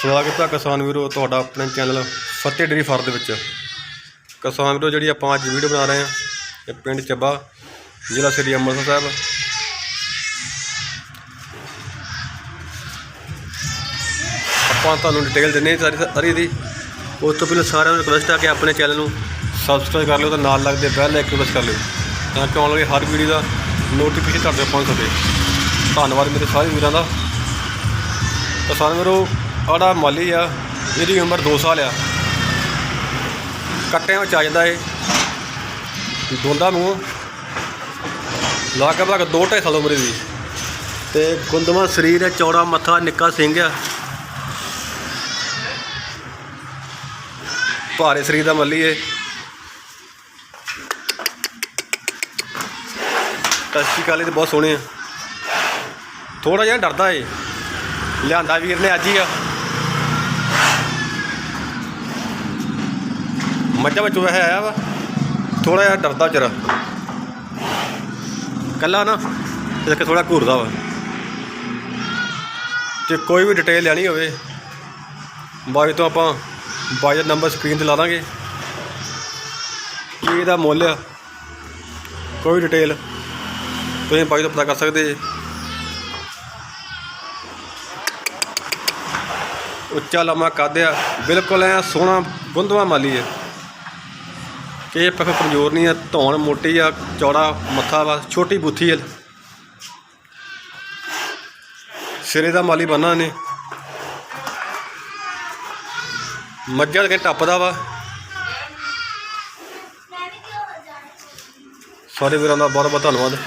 ਸਵਾਗਤ ਹੈ ਕਿਸਾਨ ਵੀਰੋ, ਤੁਹਾਡਾ ਆਪਣੇ ਚੈਨਲ ਫਤਿਹ ਡੇਰੀ ਫਾਰ ਦੇ ਵਿੱਚ। ਕਿਸਾਨ ਵੀਰੋ, ਜਿਹੜੀ ਆਪਾਂ ਅੱਜ ਵੀਡੀਓ ਬਣਾ ਰਹੇ ਹਾਂ, ਇਹ ਪਿੰਡ ਚੱਬਾ, ਜ਼ਿਲ੍ਹਾ ਸ੍ਰੀ ਅੰਮ੍ਰਿਤਸਰ ਸਾਹਿਬ। ਆਪਾਂ ਤੁਹਾਨੂੰ ਡਿਟੇਲ ਦਿੰਨੇ ਸਾਰੀ ਸਾਰੀ ਦੀ। ਉਸ ਤੋਂ ਪਹਿਲਾਂ ਸਾਰਿਆਂ ਨੂੰ ਰਿਕਵੈਸਟ ਆ ਕਿ ਆਪਣੇ ਚੈਨਲ ਨੂੰ ਸਬਸਕ੍ਰਾਈਬ ਕਰ ਲਿਓ ਤੇ ਨਾਲ ਲੱਗਦੇ ਬੈਲ ਆਈਕਨ ਪ੍ਰੈਸ ਕਰ ਲਿਓ, ਤਾਂ ਕਿ ਆਉਣ ਵਾਲੀ ਹਰ ਵੀਡੀਓ ਦਾ ਨੋਟੀਫਿਕੇਸ਼ਨ ਤੁਹਾਡੇ ਪਹੁੰਚ ਸਕੇ। ਧੰਨਵਾਦ ਮੇਰੇ ਸਾਰੇ ਵੀਰਾਂ ਦਾ। ਕਿਸਾਨ ਵੀਰੋ ਆੜਾ ਮਾਲੀ ਆ, ਇਹਦੀ ਉਮਰ 2 ਸਾਲ ਆ। ਕੱਟਿਆਂ ਵਿੱਚ ਆ ਜਾਂਦਾ ਏ ਦੋਂਦਾ ਮੂੰਹ। ਲਗਭਗ 2.5 ਸਾਲ ਉਮਰ ਦੀ ਤੇ ਗੁੰਦਮਾ ਸਰੀਰ ਹੈ, ਚੌੜਾ ਮੱਥਾ, ਨਿੱਕਾ ਸਿੰਘ ਆ। ਭਾਰੇ ਸਰੀਰ ਦਾ ਮੱਲੀ ਏ ਟਸਟੀ ਕਾਲੇ ਤੇ ਬਹੁਤ ਸੋਹਣੇ ਆ। ਥੋੜਾ ਜਿਹਾ ਡਰਦਾ ਏ। ਲਿਆਂਦਾ ਵੀਰ ਨੇ ਅੱਜ ਹੀ ਆ। ਮੱਝਾਂ ਵਿੱਚ ਵੈਸੇ ਆਇਆ ਵਾ। ਥੋੜਾ ਜਿਹਾ ਡਰਦਾ ਵਿਚਾਰਾ। ਕੱਲਾ ਨਾ ਇਸ ਕੇ ਥੋੜਾ ਘੂਰਦਾ ਵਾ। ਜੇ ਕੋਈ ਵੀ ਡਿਟੇਲ ਲੈਣੀ ਹੋਵੇ ਬਾਈ ਤੋਂ ਆਪਾਂ ਬਾਈ ਦਾ ਨੰਬਰ ਸਕਰੀਨ ਤੇ ਲਾ ਦਾਂਗੇ। ਕੀ ਇਹਦਾ ਮੁੱਲ ਆ? ਕੋਈ ਡਿਟੇਲ ਤੁਸੀਂ ਬਾਈ ਤੋਂ ਪਤਾ ਕਰ ਸਕਦੇ ਜੇ। ਉੱਚਾ ਲੰਮਾ ਕੱਦ ਆ। ਬਿਲਕੁਲ ਐ ਸੋਹਣਾ ਗੁੰਦਵਾ ਮਾਲੀ ਹੈ ਇਹ ਪੱਖ ਕਮਜ਼ੋਰ ਨਹੀਂ ਆ, ਧੌਣ ਮੋਟੀ ਆ, ਚੌੜਾ ਮੱਥਾ ਵਾ, ਛੋਟੀ ਬੁੱਥੀ ਆ। ਸਿਰੇ ਦਾ ਮਾਲੀ ਬੰਨਾ ਨੇ ਮੱਝਾਂ ਕੇ ਟੱਪਦਾ ਵਾ। ਸਾਰੇ ਵੀਰਾਂ ਦਾ ਬਹੁਤ ਬਹੁਤ ਧੰਨਵਾਦ।